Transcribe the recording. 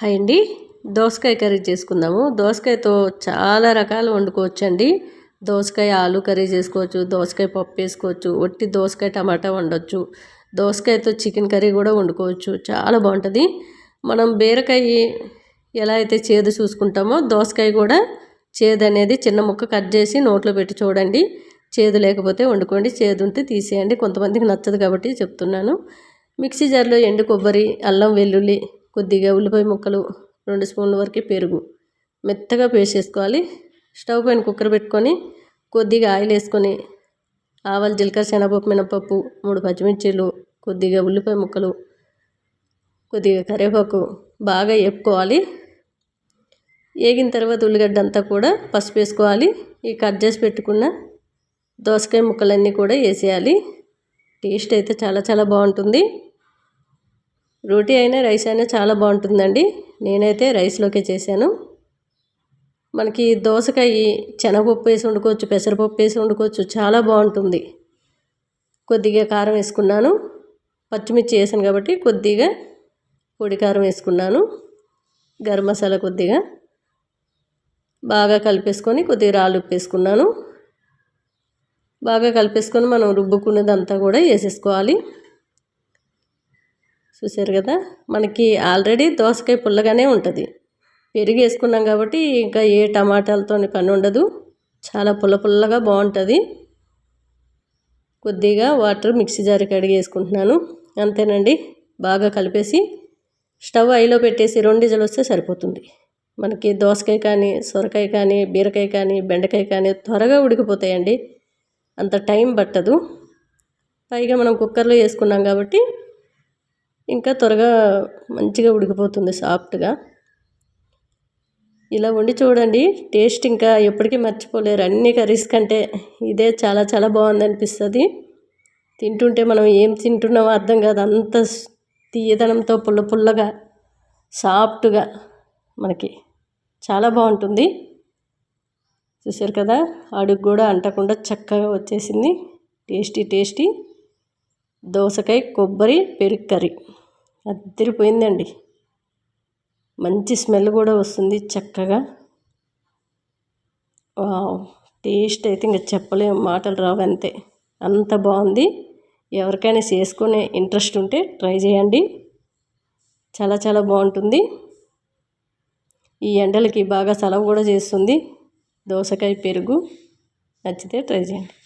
Hi అండి. దోసకాయ curry చేసుకుందాము. దోసకాయతో చాలా రకాలు వండుకోవచ్చు అండి దోసకాయ ఆలు కర్రీ చేసుకోవచ్చు దోసకాయ పప్పు వేసుకోవచ్చు ఒట్టి దోసకాయ టమాటా వండొచ్చు దోసకాయతో చికెన్ కర్రీ కూడా వండుకోవచ్చు. చాలా బాగుంటుంది. మనం బీరకాయ ఎలా అయితే చేదు చూసుకుంటామో దోసకాయ కూడా చేదు అనేది చిన్న ముక్క కట్ చేసి నోట్లో పెట్టి చూడండి. చేదు లేకపోతే వండుకోండి. చేదు ఉంటే తీసేయండి. కొంతమందికి నచ్చదు కాబట్టి చెప్తున్నాను. మిక్సీ జార్లో ఎండు కొబ్బరి అల్లం వెల్లుల్లి కొద్దిగా ఉల్లిపాయ ముక్కలు రెండు స్పూన్ల వరకు పెరుగు మెత్తగా పేస్ట్ చేసుకోవాలి. స్టవ్ పైన కుక్కర్ పెట్టుకొని కొద్దిగా ఆయిల్ వేసుకొని ఆవాలు జీలకర్ర శనగపప్పు మినపప్పు మూడు పచ్చిమిర్చీలు కొద్దిగా ఉల్లిపాయ ముక్కలు కొద్దిగా కరివేపాకు బాగా వేపుకోవాలి. వేగిన తర్వాత ఉల్లిగడ్డ అంతా కూడా పసుపు వేసుకోవాలి. ఈ కట్ చేసి పెట్టుకున్న దోసకాయ ముక్కలన్నీ కూడా వేసేయాలి. టేస్ట్ అయితే చాలా చాలా బాగుంటుంది. రోటీ అయినా రైస్ అయినా చాలా బాగుంటుందండి. నేనైతే రైస్లోకే చేశాను. మనకి దోసకాయ శనగపప్పు వేసి వండుకోవచ్చు పెసరపప్పు వేసి వండుకోవచ్చు చాలా బాగుంటుంది. కొద్దిగా కారం వేసుకున్నాను. పచ్చిమిర్చి వేసాను కాబట్టి కొద్దిగా పొడి కారం వేసుకున్నాను. గరం మసాలా కొద్దిగా. బాగా కలిపేసుకొని కొద్దిగా రాళ్ళు ఉప్పు వేసుకున్నాను బాగా కలిపేసుకొని మనం రుబ్బుకున్నదంతా కూడా వేసేసుకోవాలి. చూసారు కదా మనకి ఆల్రెడీ దోసకాయ పుల్లగానే ఉంటుంది. పెరుగు వేసుకున్నాం కాబట్టి ఇంకా ఏ టమాటాలతో పని ఉండదు. చాలా పుల్ల పుల్లగా బాగుంటుంది. కొద్దిగా వాటర్ మిక్సీ జారి కడిగి వేసుకుంటున్నాను అంతేనండి బాగా కలిపేసి స్టవ్ ఐలో పెట్టేసి రెండు ఇజలు వస్తే సరిపోతుంది. మనకి దోసకాయ కానీ సొరకాయ కానీ బీరకాయ కానీ బెండకాయ కానీ త్వరగా ఉడికిపోతాయండి. అంత టైం పట్టదు. పైగా మనం కుక్కర్లో వేసుకున్నాం కాబట్టి ఇంకా త్వరగా మంచిగా ఉడికిపోతుంది సాఫ్ట్గా. ఇలా వండి చూడండి టేస్ట్ ఇంకా ఎప్పటికీ మర్చిపోలేరు. అన్ని కర్రీస్ కంటే ఇదే చాలా చాలా బాగుంది అనిపిస్తుంది తింటుంటే మనం ఏం తింటున్నామో అర్థం కాదు. అంత తీయదనంతో పుల్ల పుల్లగా సాఫ్ట్గా మనకి చాలా బాగుంటుంది. చూసారు కదా అడుగు కూడా అంటకుండా చక్కగా వచ్చేసింది. Tasty tasty. దోసకాయ కొబ్బరి పెరుగు కర్రీ అద్దరిపోయిందండి. మంచి స్మెల్ కూడా వస్తుంది చక్కగా. టేస్ట్ అయితే ఇంకా చెప్పలేము మాటలు రావు అంతే. అంత బాగుంది. ఎవరికైనా చేసుకునే ఇంట్రెస్ట్ ఉంటే ట్రై చేయండి. చాలా చాలా బాగుంటుంది. ఈ ఎండలకి బాగా సెలవు కూడా చేస్తుంది. దోసకాయ పెరుగు. నచ్చితే ట్రై చేయండి.